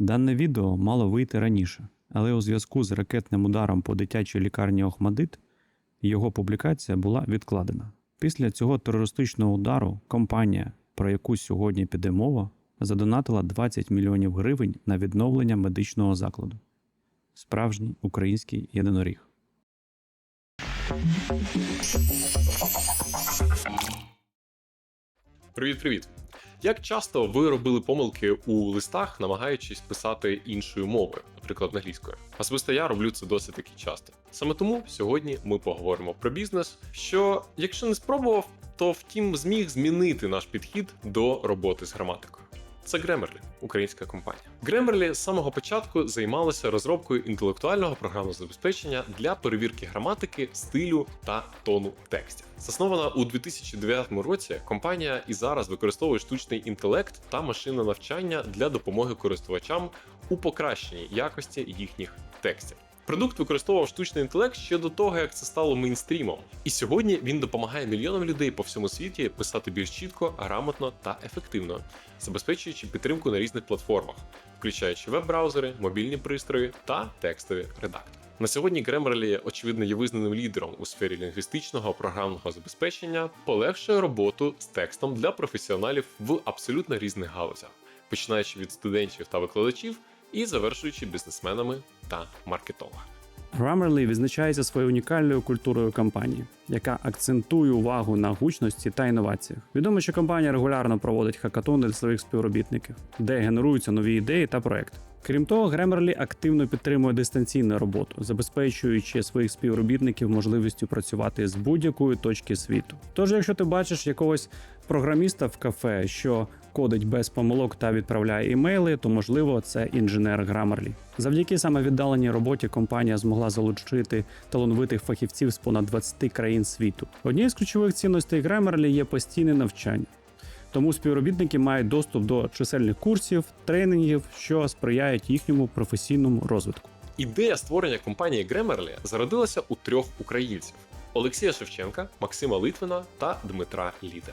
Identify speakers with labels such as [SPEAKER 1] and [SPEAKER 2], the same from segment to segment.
[SPEAKER 1] Дане відео мало вийти раніше, але у зв'язку з ракетним ударом по дитячій лікарні Охмадит його публікація була відкладена. Після цього терористичного удару компанія, про яку сьогодні піде мова, задонатила 20 мільйонів гривень на відновлення медичного закладу. Справжній український єдиноріг.
[SPEAKER 2] Привіт-привіт! Як часто ви робили помилки у листах, намагаючись писати іншою мовою, наприклад, англійською? Особисто я роблю це досить таки часто. Саме тому сьогодні ми поговоримо про бізнес, що, якщо не спробував, то втім зміг змінити наш підхід до роботи з граматикою. Це Grammarly, українська компанія. Grammarly з самого початку займалася розробкою інтелектуального програмного забезпечення для перевірки граматики, стилю та тону текстів. Заснована у 2009 році, компанія і зараз використовує штучний інтелект та машинне навчання для допомоги користувачам у покращенні якості їхніх текстів. Продукт використовував штучний інтелект ще до того, як це стало мейнстрімом. І сьогодні він допомагає мільйонам людей по всьому світі писати більш чітко, грамотно та ефективно, забезпечуючи підтримку на різних платформах, включаючи веб-браузери, мобільні пристрої та текстові редактори. На сьогодні Grammarly, очевидно, є визнаним лідером у сфері лінгвістичного програмного забезпечення, полегшує роботу з текстом для професіоналів в абсолютно різних галузях, починаючи від студентів та викладачів і завершуючи бізнесменами та маркетологами.
[SPEAKER 1] Grammarly відзначається своєю унікальною культурою компанії, яка акцентує увагу на гучності та інноваціях. Відомо, що компанія регулярно проводить хакатони для своїх співробітників, де генеруються нові ідеї та проекти. Крім того, Grammarly активно підтримує дистанційну роботу, забезпечуючи своїх співробітників можливістю працювати з будь-якої точки світу. Тож, якщо ти бачиш якогось програміста в кафе, що кодить без помилок та відправляє імейли, то можливо це інженер Grammarly. Завдяки саме віддаленій роботі компанія змогла залучити талановитих фахівців з понад 20 країн світу. Однією з ключових цінностей Grammarly є постійне навчання. Тому співробітники мають доступ до чисельних курсів, тренінгів, що сприяють їхньому професійному розвитку.
[SPEAKER 2] Ідея створення компанії Grammarly зародилася у трьох українців: Олексія Шевченка, Максима Литвина та Дмитра Ліда.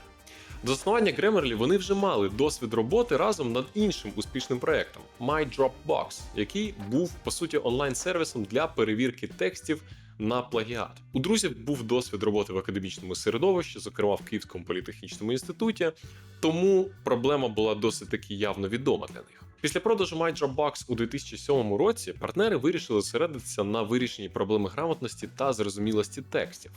[SPEAKER 2] До заснування Grammarly вони вже мали досвід роботи разом над іншим успішним проектом MyDropbox, який був по суті онлайн-сервісом для перевірки текстів на плагіат. У друзів був досвід роботи в академічному середовищі, зокрема в Київському політехнічному інституті, тому проблема була досить таки явно відома для них. Після продажу MyDropbox у 2007 році партнери вирішили зосередитися на вирішенні проблеми грамотності та зрозумілості текстів.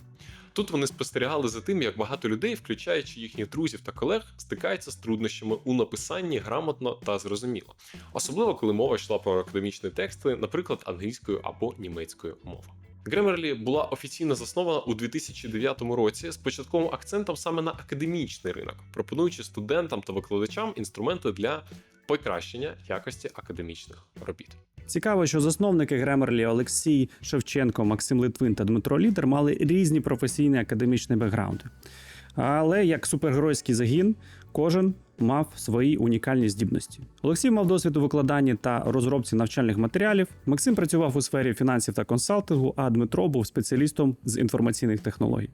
[SPEAKER 2] Тут вони спостерігали за тим, як багато людей, включаючи їхніх друзів та колег, стикаються з труднощами у написанні грамотно та зрозуміло, особливо коли мова йшла про академічні тексти, наприклад, англійською або німецькою мовою. Grammarly була офіційно заснована у 2009 році з початковим акцентом саме на академічний ринок, пропонуючи студентам та викладачам інструменти для покращення якості академічних робіт.
[SPEAKER 1] Цікаво, що засновники Grammarly Олексій Шевченко, Максим Литвин та Дмитро Лідер мали різні професійні академічні бекграунди. Але як супергеройський загін, кожен мав свої унікальні здібності. Олексій мав досвід у викладанні та розробці навчальних матеріалів. Максим працював у сфері фінансів та консалтингу, а Дмитро був спеціалістом з інформаційних технологій.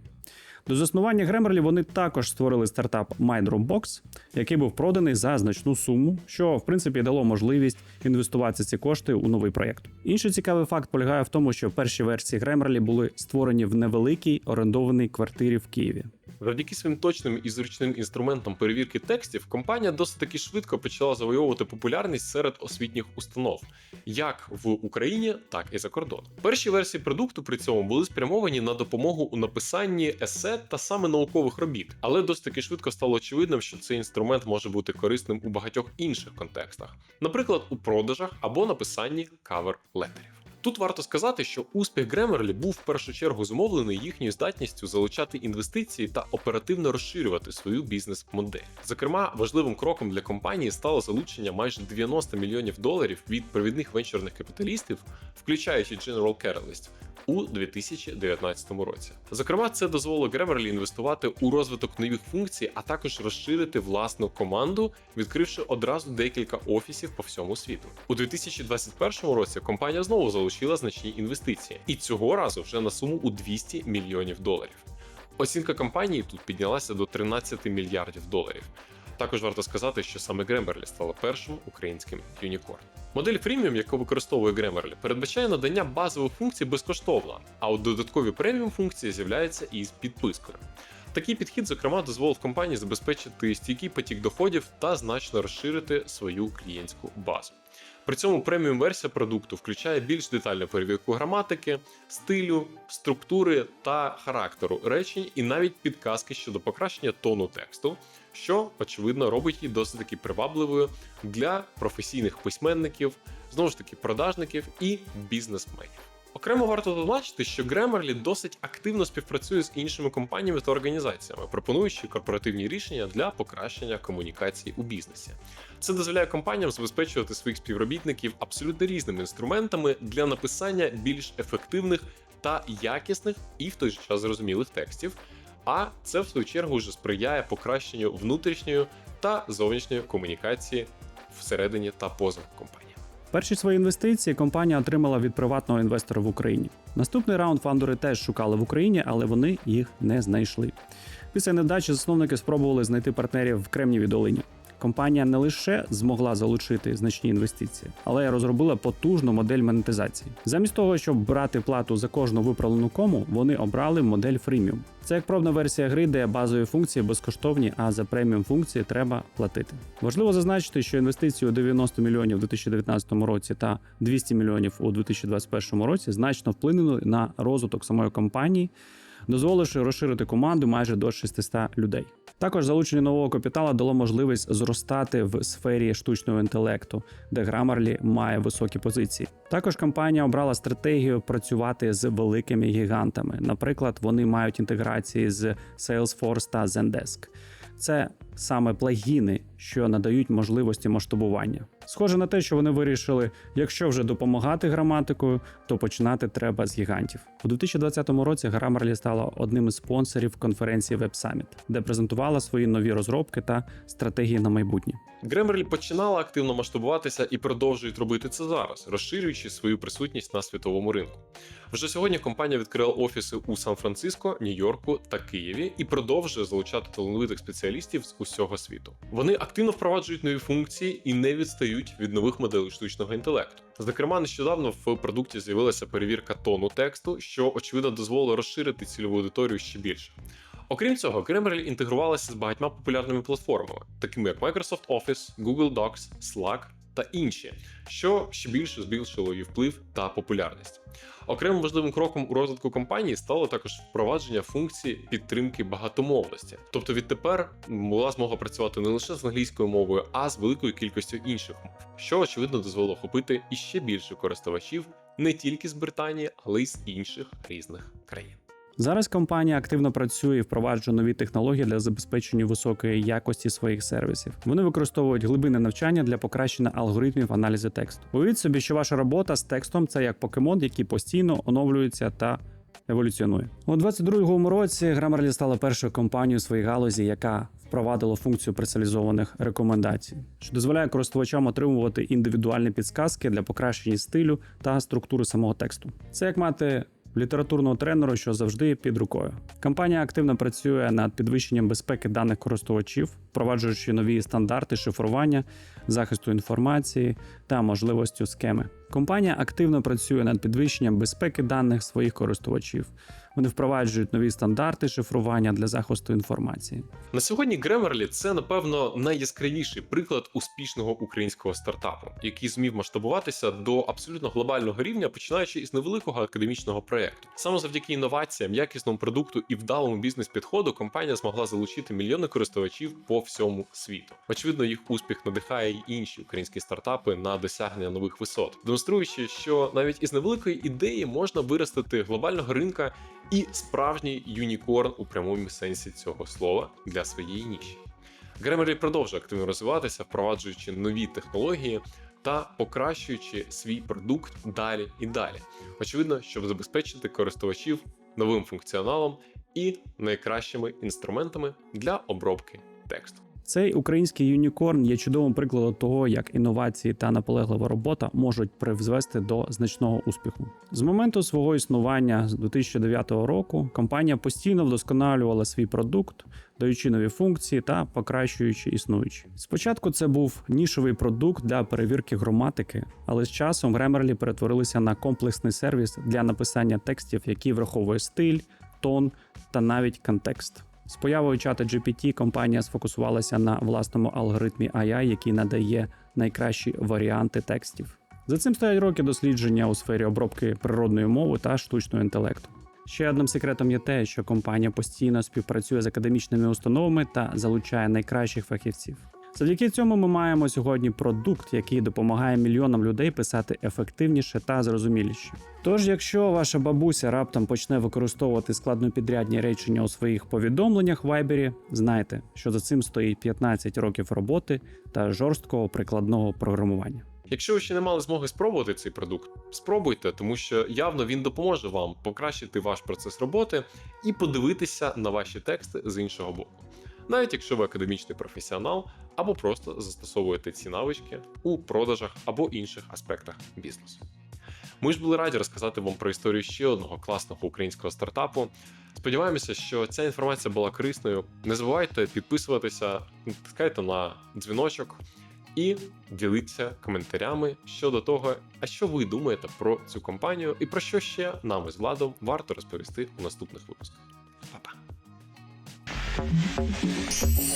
[SPEAKER 1] До заснування Grammarly вони також створили стартап MindRoomBox, який був проданий за значну суму, що в принципі дало можливість інвестувати ці кошти у новий проєкт. Інший цікавий факт полягає в тому, що перші версії Grammarly були створені в невеликій орендованій квартирі в Києві.
[SPEAKER 2] Завдяки своїм точним і зручним інструментам перевірки текстів, компанія досить таки швидко почала завойовувати популярність серед освітніх установ, як в Україні, так і за кордоном. Перші версії продукту при цьому були спрямовані на допомогу у написанні есе та саме наукових робіт, але досить таки швидко стало очевидним, що цей інструмент може бути корисним у багатьох інших контекстах, наприклад, у продажах або написанні кавер-летерів. Тут варто сказати, що успіх Grammarly був в першу чергу зумовлений їхньою здатністю залучати інвестиції та оперативно розширювати свою бізнес-модель. Зокрема, важливим кроком для компанії стало залучення майже 90 мільйонів доларів від провідних венчурних капіталістів, включаючи General Catalyst, у 2019 році. Зокрема, це дозволило Grammarly інвестувати у розвиток нових функцій, а також розширити власну команду, відкривши одразу декілька офісів по всьому світу. У 2021 році компанія знову залучила значні інвестиції, і цього разу вже на суму у 200 мільйонів доларів. Оцінка компанії тут піднялася до 13 мільярдів доларів. Також варто сказати, що саме Grammarly стала першим українським юнікорн. Модель Freemium, яку використовує Grammarly, передбачає надання базових функцій безкоштовно, а от додаткові преміум функції з'являються із підпискою. Такий підхід, зокрема, дозволив компанії забезпечити стійкий потік доходів та значно розширити свою клієнтську базу. При цьому преміум версія продукту включає більш детальну перевірку граматики, стилю, структури та характеру речень, і навіть підказки щодо покращення тону тексту, що очевидно робить її досить таки привабливою для професійних письменників, знову ж таки продажників і бізнесменів. Окремо варто зазначити, що Grammarly досить активно співпрацює з іншими компаніями та організаціями, пропонуючи корпоративні рішення для покращення комунікації у бізнесі. Це дозволяє компаніям забезпечувати своїх співробітників абсолютно різними інструментами для написання більш ефективних та якісних і в той же час зрозумілих текстів. А це в свою чергу вже сприяє покращенню внутрішньої та зовнішньої комунікації всередині та поза компанією.
[SPEAKER 1] Перші свої інвестиції компанія отримала від приватного інвестора в Україні. Наступний раунд фандори теж шукали в Україні, але вони їх не знайшли. Після невдачі засновники спробували знайти партнерів в Кремнівій долині. Компанія не лише змогла залучити значні інвестиції, але й розробила потужну модель монетизації. Замість того, щоб брати плату за кожну виправлену кому, вони обрали модель фріміум. Це як пробна версія гри, де базові функції безкоштовні, а за преміум функції треба платити. Важливо зазначити, що інвестиції у 90 мільйонів у 2019 році та 200 мільйонів у 2021 році значно вплинули на розвиток самої компанії, дозволивши розширити команду майже до 600 людей. Також залучення нового капітала дало можливість зростати в сфері штучного інтелекту, де Grammarly має високі позиції. Також компанія обрала стратегію працювати з великими гігантами. Наприклад, вони мають інтеграції з Salesforce та Zendesk. Це саме плагіни, що надають можливості масштабування. Схоже на те, що вони вирішили, якщо вже допомагати граматикою, то починати треба з гігантів. У 2020 році Grammarly стала одним із спонсорів конференції Web Summit, де презентувала свої нові розробки та стратегії на майбутнє.
[SPEAKER 2] Grammarly починала активно масштабуватися і продовжують робити це зараз, розширюючи свою присутність на світовому ринку. Вже сьогодні компанія відкрила офіси у Сан-Франциско, Нью-Йорку та Києві і продовжує залучати талановитих спеціалістів з усього світу. Вони активно впроваджують нові функції і не відстають від нових моделей штучного інтелекту. Зокрема, нещодавно в продукті з'явилася перевірка тону тексту, що очевидно дозволило розширити цільову аудиторію ще більше. Окрім цього, Grammarly інтегрувалася з багатьма популярними платформами, такими як Microsoft Office, Google Docs, Slack та інші, що ще більше збільшило її вплив та популярність. Окремим важливим кроком у розвитку компанії стало також впровадження функції підтримки багатомовності. Тобто відтепер була змога працювати не лише з англійською мовою, а з великою кількістю інших мов, що очевидно дозволило охопити іще більше користувачів не тільки з Британії, але й з інших різних країн.
[SPEAKER 1] Зараз компанія активно працює і впроваджує нові технології для забезпечення високої якості своїх сервісів. Вони використовують глибинне навчання для покращення алгоритмів аналізу тексту. Уявіть собі, що ваша робота з текстом це як покемон, який постійно оновлюється та еволюціонує. У 22-му році Grammarly стала першою компанією у своїй галузі, яка впровадила функцію персоналізованих рекомендацій, що дозволяє користувачам отримувати індивідуальні підсказки для покращення стилю та структури самого тексту. Це як мати літературного тренера, що завжди під рукою. Компанія активно працює над підвищенням безпеки даних користувачів, впроваджуючи нові стандарти шифрування, захисту інформації та можливостю схеми. Компанія активно працює над підвищенням безпеки даних своїх користувачів. Вони впроваджують нові стандарти шифрування для захисту інформації.
[SPEAKER 2] На сьогодні Grammarly – це напевно найяскравіший приклад успішного українського стартапу, який змів масштабуватися до абсолютно глобального рівня, починаючи із невеликого академічного проєкту. Саме завдяки інноваціям, якісному продукту і вдалому бізнес-підходу компанія змогла залучити мільйони користувачів по всьому світу. Очевидно, їх успіх надихає й інші українські стартапи на досягнення нових висот, демонструючи, що навіть із невеликої ідеї можна виростити глобального ринка і справжній юнікорн у прямому сенсі цього слова для своєї ніші. Grammarly продовжує активно розвиватися, впроваджуючи нові технології та покращуючи свій продукт далі і далі. Очевидно, щоб забезпечити користувачів новим функціоналом і найкращими інструментами для обробки тексту.
[SPEAKER 1] Цей український юнікорн є чудовим прикладом того, як інновації та наполеглива робота можуть призвести до значного успіху. З моменту свого існування з 2009 року компанія постійно вдосконалювала свій продукт, даючи нові функції та покращуючи існуючі. Спочатку це був нішовий продукт для перевірки граматики, але з часом Grammarly перетворилися на комплексний сервіс для написання текстів, який враховує стиль, тон та навіть контекст. З появою чата GPT компанія сфокусувалася на власному алгоритмі AI, який надає найкращі варіанти текстів. За цим стоять роки дослідження у сфері обробки природної мови та штучного інтелекту. Ще одним секретом є те, що компанія постійно співпрацює з академічними установами та залучає найкращих фахівців. Завдяки цьому ми маємо сьогодні продукт, який допомагає мільйонам людей писати ефективніше та зрозуміліше. Тож, якщо ваша бабуся раптом почне використовувати складнопідрядні речення у своїх повідомленнях в Viber, знайте, що за цим стоїть 15 років роботи та жорсткого прикладного програмування.
[SPEAKER 2] Якщо ви ще не мали змоги спробувати цей продукт, спробуйте, тому що явно він допоможе вам покращити ваш процес роботи і подивитися на ваші тексти з іншого боку. Навіть якщо ви академічний професіонал або просто застосовуєте ці навички у продажах або інших аспектах бізнесу. Ми ж були раді розказати вам про історію ще одного класного українського стартапу. Сподіваємося, що ця інформація була корисною. Не забувайте підписуватися, натискайте на дзвіночок і діліться коментарями щодо того, а що ви думаєте про цю компанію і про що ще нам із владом варто розповісти у наступних випусках. すいません。